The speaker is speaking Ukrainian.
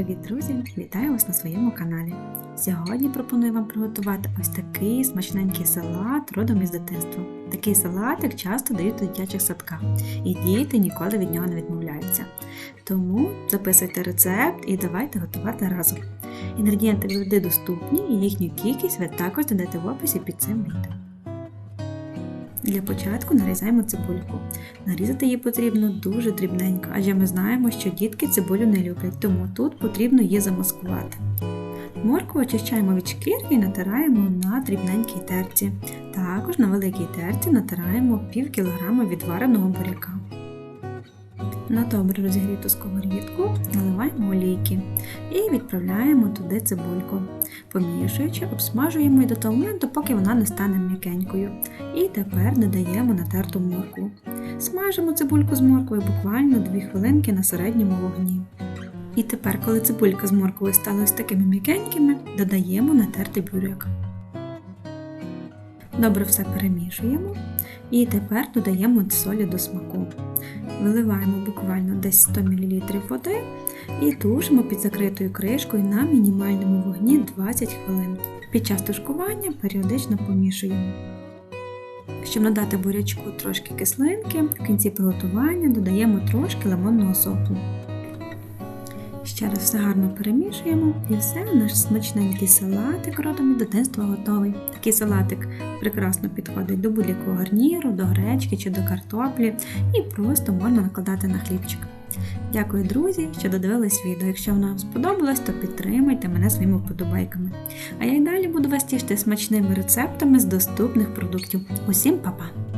Привіт, друзі! Вітаю вас на своєму каналі. Сьогодні пропоную вам приготувати ось такий смачненький салат родом із дитинства. Такий салатик часто дають у дитячих садках, і діти ніколи від нього не відмовляються. Тому записуйте рецепт і давайте готувати разом. Інгредієнти завжди доступні і їхню кількість ви також знайдете в описі під цим відео. Для початку нарізаємо цибульку. Нарізати її потрібно дуже дрібненько, адже ми знаємо, що дітки цибулю не люблять, тому тут потрібно її замаскувати. Моркву очищаємо від шкірки і натираємо на дрібненькій терці. Також на великій терці натираємо пів кілограма відвареного буряка. На добре розігріту сковорідку наливаємо олійки і відправляємо туди цибульку. Помішуючи, обсмажуємо її до того моменту, поки вона не стане м'якенькою. І тепер додаємо натерту моркву. Смажимо цибульку з морквою буквально 2 хвилинки на середньому вогні. І тепер, коли цибулька з морквою стали ось такими м'якенькими, додаємо натертий буряк. Добре все перемішуємо. І тепер додаємо солі до смаку. Виливаємо буквально десь 100 мл води і тушимо під закритою кришкою на мінімальному вогні 20 хвилин. Під час тушкування періодично помішуємо. Щоб надати бурячку трошки кислинки, в кінці приготування додаємо трошки лимонного соку. Ще раз все гарно перемішуємо і все, наш смачненький салатик родом від дитинства готовий. Такий салатик прекрасно підходить до будь-якого гарніру, до гречки чи до картоплі і просто можна накладати на хлібчик. Дякую, друзі, що додивились відео. Якщо воно вам сподобалось, то підтримайте мене своїми вподобайками. А я й далі буду вас тішити смачними рецептами з доступних продуктів. Усім па-па!